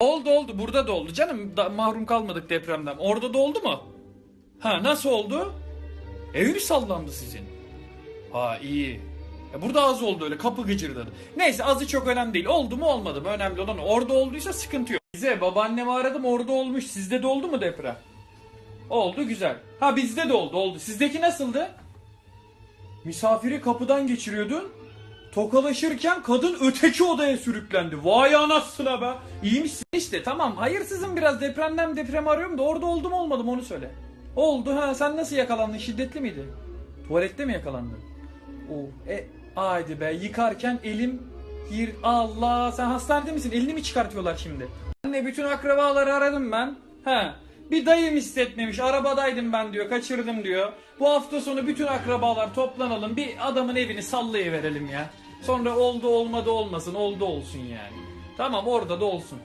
Oldu oldu burada da oldu canım da, mahrum kalmadık depremden. Orada da oldu mu? Ha nasıl oldu? Ev mi sallandı sizin? Ha iyi. Ya burada az oldu öyle kapı gıcırdadı. Neyse azı çok önemli değil. Oldu mu olmadı mı önemli olan orada olduysa sıkıntı yok. Bize babaannemi aradım orada olmuş. Sizde de oldu mu deprem? Oldu güzel. Ha bizde de oldu oldu. Sizdeki nasıldı? Misafiri kapıdan geçiriyordun. Tokalaşırken kadın öteki odaya sürüklendi. Vay anasına be. İyi misin işte tamam. Hayırsızım biraz depremden deprem arıyorum da orada oldu mu olmadı mı onu söyle. Oldu ha sen nasıl yakalandın şiddetli miydi? Tuvalette mi yakalandın? Oo, e haydi be yıkarken elim gir Allah sen hastanede misin? Elini mi çıkartıyorlar şimdi? Anne bütün akrabaları aradım ben. He. Bir dayım hissetmemiş. Arabadaydım ben diyor. Kaçırdım diyor. Bu hafta sonu bütün akrabalar toplanalım. Bir adamın evini sallayıverelim ya. Sonra oldu olmadı olmasın. Oldu olsun yani. Tamam orada da olsun.